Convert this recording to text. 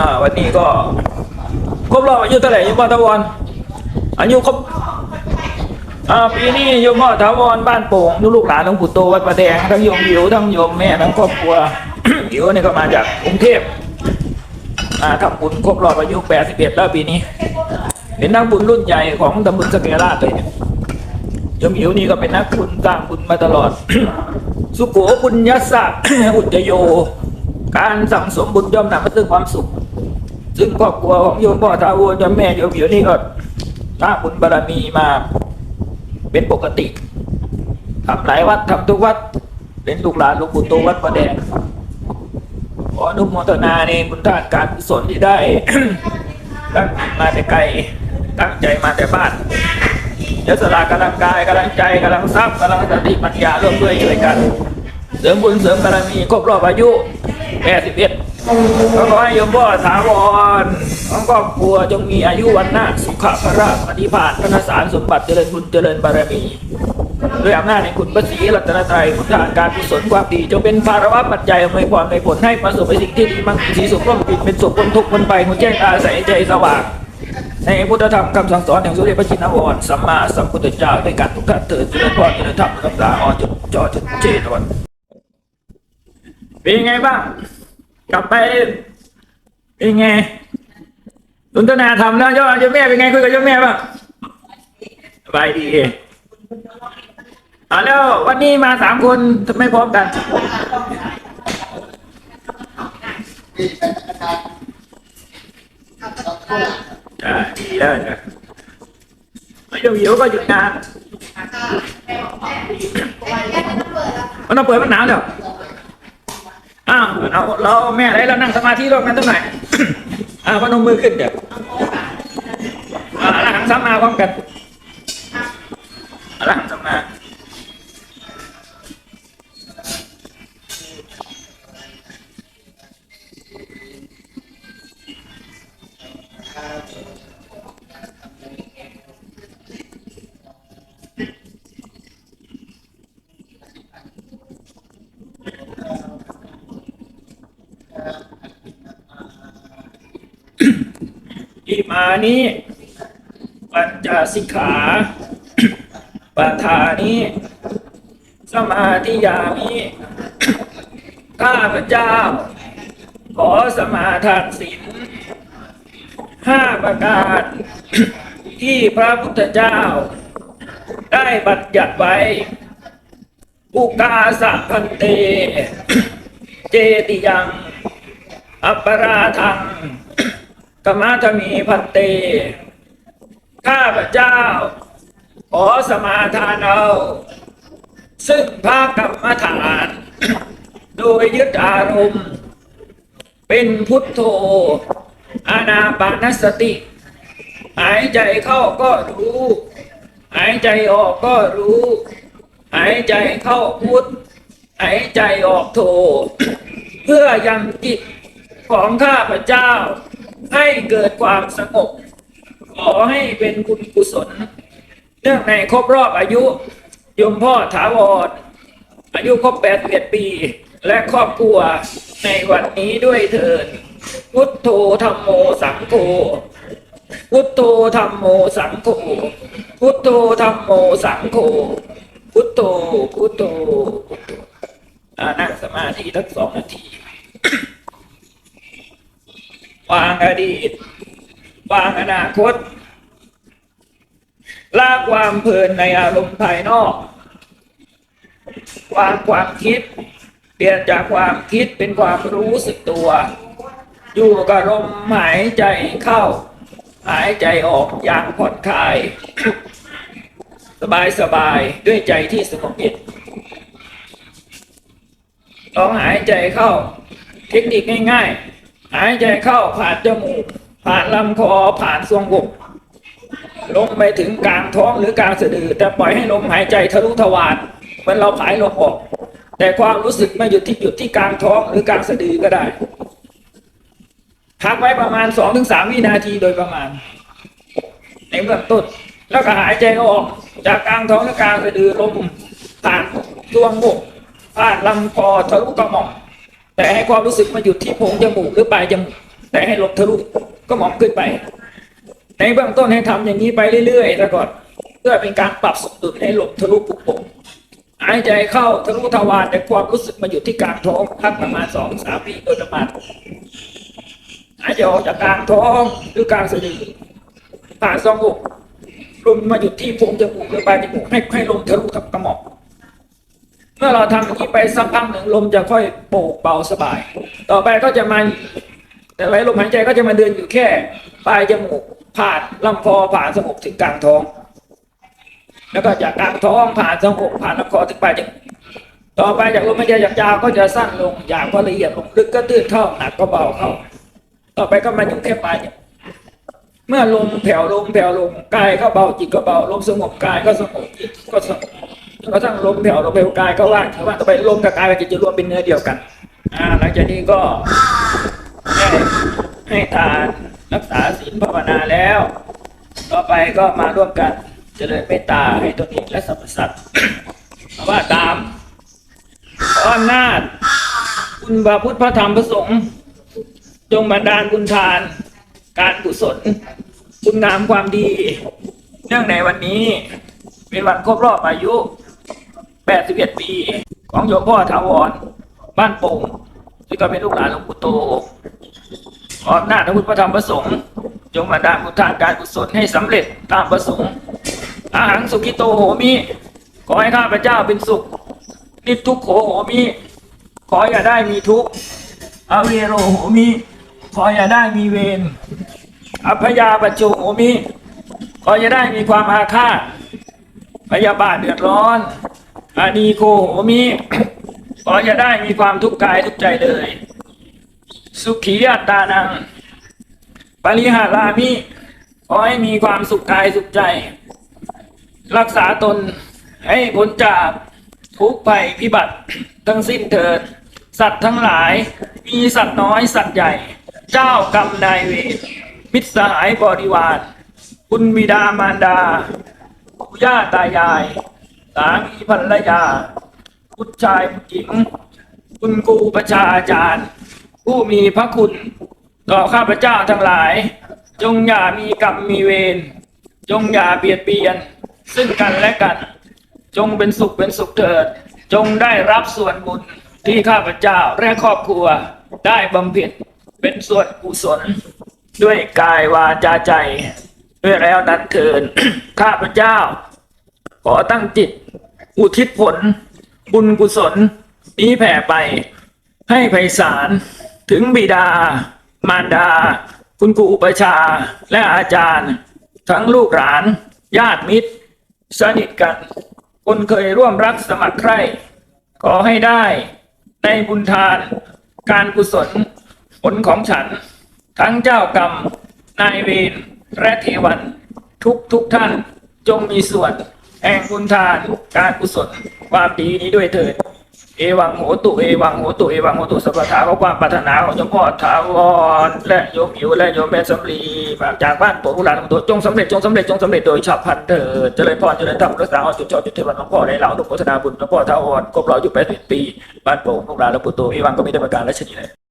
อ่าวันนี้ก็ครบรอบอายุเท่าไหร่ยมพ่อทวรอายุครบอ่าปีนี้ยมพ่อทวรบ้านโป่งลูกหลานหลวงปู่โตวัดประแดงทั้งโยมหิวทั้งโยมแม่ทั้งครอบครัวหิวนี่ก็มาจากกรุงเทพอ่าทำบุญครบรอบอายุ81แล้วปีนี้เป็นนักบุญรุ่นใหญ่ของตำบลสเกราชเลยยโยมหิวนี่ก็เป็นนักบุญสร้างบุญมาตลอด สุโขบุญยัสสะอุจโย การสั่งสมบุญย่อมนำมาซึ่งความสุข ซึ่งครอบครัวของโยมพ่อทาวรโยมแม่โยมหิวนี่ก็สร้างบุญบารมีมา เป็นปกติทำหลายวัดทำทุกวัด เป็นลูกหลานหลวงปู่โตวัดประแดงขออนุโมทนาในบุญทานการกุศลที่ได้ตั้งมาแต่ไกลตั้งใจมาแต่บ้านยศลากำลังกายกำลังใจกำลังทรัพย์กำลังสติปัญญาร่วมด้วยช่วยกัน เสริมบุญเสริมบารมีครบรอบอายุ81ก็ ขอให้โยมพ่อถาวรของครอบครัวจงมีอายุวันนะสุขภระปฏิภาณพนสารสมบัติเจริญบุญเจริญบารมีด้วยอำนาจในคุณพระศรีรัตนตรัยคุณทาการกุศลความดีจงเป็นภาระวะปัจจัยอำนวยความในผลให้ประสบในสิ่งที่ดีมั่งมีสีสุขร่มกินเป็นสุขพ้นทุกข์พ้นไปหัวแจ้งอาศัยใจสว่างในพุทธธรรมคำสั่งสอนแห่งสุริยพระชินวรสัมมาสัมพุทธเจ้าด้วยกันทุกท่านเถิดเจริญพรเจริญธรรมกำลาออนจุดจอจุดเจตวันเป็นไงบ้าง กลับไปเป็นไงสนทนาธรรมแล้วเจ้าเจ้าแม่เป็นไงคุยกับเจ้าแม่บ้างสบายดีอ่าแล้ววันนี้มาสามคนทำไมพร้อมกันใช่ดีแล้วนะไม่ยหิวก็หยุดงานมันต้องเปิดมันหนาวเดี๋ยว อ้าวเราเราแม่อะไรเรานั่งสมาธิร่วมกันตั้งไหนอ้าวพนมมือขึ้นเดี๋ยวอ่าอรหังสัมมาพร้อมกันอรหังสัมมา อิมานิปัญจสิกขาปัฏฐานิสมาธิยามิข้าพเจ้า ขอสมาทานศีลห้าประการที่พระพุทธเจ้า ได้บัญญัติไว้อุกาสะพันเต เจติยัง อัปปราทังกมาธมีพันเต ข้าพเจ้า ขอสมาทานเอา ซึ่งพระกรรมฐาน โดยยึดอารมณ์ เป็นพุทโธ อานาปานสติ หายใจเข้าก็รู้ หายใจออกก็รู้ หายใจเข้าพุทหายใจออกโธ เพื่อยังจิต ของข้าพเจ้า ให้เกิดความสงบ ขอให้เป็นคุณกุศล เนื่องในครบรอบอายุยมพ่อถาวรอายุครบ81ปี และครอบครัวในวันนี้ด้วยเถิด พุทโธธรรมโมสังโฆพุทโธธรรมโมสังโฆพุทโธธรรมโมสังโฆพุทโธพุทโธพุทโธอ่านั่งสมาธิทั้งสองนาที วางอดีต วางอนาคตละความเพลินในอารมณ์ภายนอก วางความคิด เปลี่ยนจากความคิดเป็นความรู้สึกตัว อยู่กับลมหายใจเข้า หายใจออกอย่างผ่อนคลาย สบายสบายๆด้วยใจที่สงบเย็นลองหายใจเข้า เทคนิคง่าย ๆ หายใจเข้าผ่านจมูก ผ่านลำคอผ่านทรวงอกลงไปถึงกลางท้องหรือกลางสะดือ แต่ปล่อยให้ลมหายใจทะลุทวารเหมือนเราผายลมออก แต่ความรู้สึกไม่หยุดที่หยุดที่กลางท้องหรือกลางสะดือก็ได้พักไว้ประมาณสองถึงสามวินาทีโดยประมาณ ในเบื้องต้น แล้วก็หายใจออก จากกลางท้องหรือกลางสะดือลมผ่านทรวงอกผ่านลำคอทะลุกระหม่อม แต่ให้ความรู้สึกมาหยุดที่โพรงจมูกหรือปลายจมูกแต่ให้ลมทะลุก็หมอมขึ้นไป ในเบื้องต้นให้ทำอย่างนี้ไปเรื่อยๆแล้วก่อนเพื่อเป็นการปรับสมดุลให้ลมทะลุปุกโป่งหายใจเข้าทะลุทวารแต่ความรู้สึกมาอยู่ที่กลางท้องพักประมาณสองสามปีโดยประมาณหายใจออกจากกลางท้องหรือกลางสะดือผ่านซองอกลมมาอยู่ที่โพรงจมูกหรือปลายจมูกให้ให้ลมทะลุกับกระหม่อม มื่อเราทำอย่างนี้ไปสักพักหนึ่งลมจะค่อยโปร่งเบาสบาย ต่อไปก็จะมาแต่ไว้ลมหายใจก็จะมาเดินอยู่แค่ ปลายจมูกผ่านลำคอผ่านสมองถึงกลางท้อง แล้วก็จากกลางท้องผ่านสมองผ่านลำคอถึงปลายจมูกต่อไปจากลมหายใจยาวก็จะสั้นลงยาวก็ละเอียดลงลึกก็ตื้นเข้าหนักก็เบาเข้า ต่อไปก็มาอยู่แค่ปลายจมูกเมื่อลมแผ่วลมแผ่วลงกายก็เบาจิตก็เบาลมสงบกายก็สงบจิตก็สงบ กระทั่งลมแผ่วลมแผ่วกายก็ว่างว่าต่อไปลมกับกายกับจิตจะรวมเป็นเนื้อเดียวกันอ่าหลังจากนี้ก็ให้ให้ทานรักษาศีลภาวนาแล้ว ต่อไปก็มาร่วมกันเจริญเมตตาให้ตนเองและสรรพสัตว์ว่าตามขออำนาจคุณพระพุทธพระธรรมพระสงฆ์จงบันดาลคุณทาน การกุศลคุณงามความดี เนื่องในวันนี้ เป็นวันครบรอบอายุ 81 ปี ของโยมพ่อถาวร บ้านโป่งที่ก็เป็นลูกหลานหลวงปู่โตขออำนาจพระพุทธพระธรรมพระสงฆ์จงมาดามุทานการกุศลให้สำเร็จตามประสงค์ อาหังสุขิโตโหมิ ขอให้ข้าพเจ้าเป็นสุข นิทุกโขโหมิ ขออย่าได้มีทุกข์อเวโรโหมิ ขออย่าได้มีเวร อัพยาปจจุโหมิ ขออย่าได้มีความอาฆาตพยาบาทเดือดร้อน อานีโคโหมิขอจะได้มีความทุกข์กายทุกใจเลย สุขีอัตตานังปริหารามิขอให้มีความสุขกายสุขใจ รักษาตนให้พ้นจากทุกภัยพิบัติทั้งสิ้นเถิด สัตว์ทั้งหลายมีสัตว์น้อยสัตว์ใหญ่ เจ้ากรรมนายเวรมิตรสหายบริวาร คุณบิดามารดาปู่ย่าตายาย สามีภรรยาผู้ชายผู้หญิง คุณครูประชาอาจารย์ ผู้มีพระคุณ ต่อข้าพเจ้าทั้งหลาย จงอย่ามีกรรมมีเวรจงอย่าเบียดเบียน ซึ่งกันและกัน จงเป็นสุขเป็นสุขเถิด จงได้รับส่วนบุญที่ข้าพเจ้าและครอบครัวได้บำเพ็ญเป็นส่วนกุศล ด้วยกายวาจาใจ ด้วยแล้วนั้นเถินข้าพเจ้า ขอตั้งจิต อุทิศผล บุญกุศล นี้แผ่ไป ให้ไพศาลถึงบิดา มารดา คุณครูอุปชา และอาจารย์ ทั้งลูกหลาน ญาติมิตร สนิทกัน คนเคยร่วมรักสมัครใคร่ ขอให้ได้ ในบุญทาน การกุศล ผลของฉัน ทั้งเจ้ากรรม นายเวรและเทวัน ทุกทุกท่านจงมีส่วน แห่งบุญทานการกุศลความดีนี้ด้วยเถิด เอวังโหตุ เอวังโหตุ เอวังโหตุสัพพะทาขอความปรารถนาของโยมพ่อถาวรและโยมอิวและโยมแม่สำลีฝากจากบ้านปู่หลานของตัวจงสำเร็จจงสำเร็จจงสำเร็จโดยฉับพลันเถิดเจริญพรเจริญธรรมรักษาอจุดจอดจุดเทวันของพ่อในเหล่าทุกโฆษณาบุญหลวงพ่อถาวรครบร้อยอยู่แปดสิบปี บ้านโป่งพวกเราและปู่โตเอวังก็มีได้ประการและชนีเลย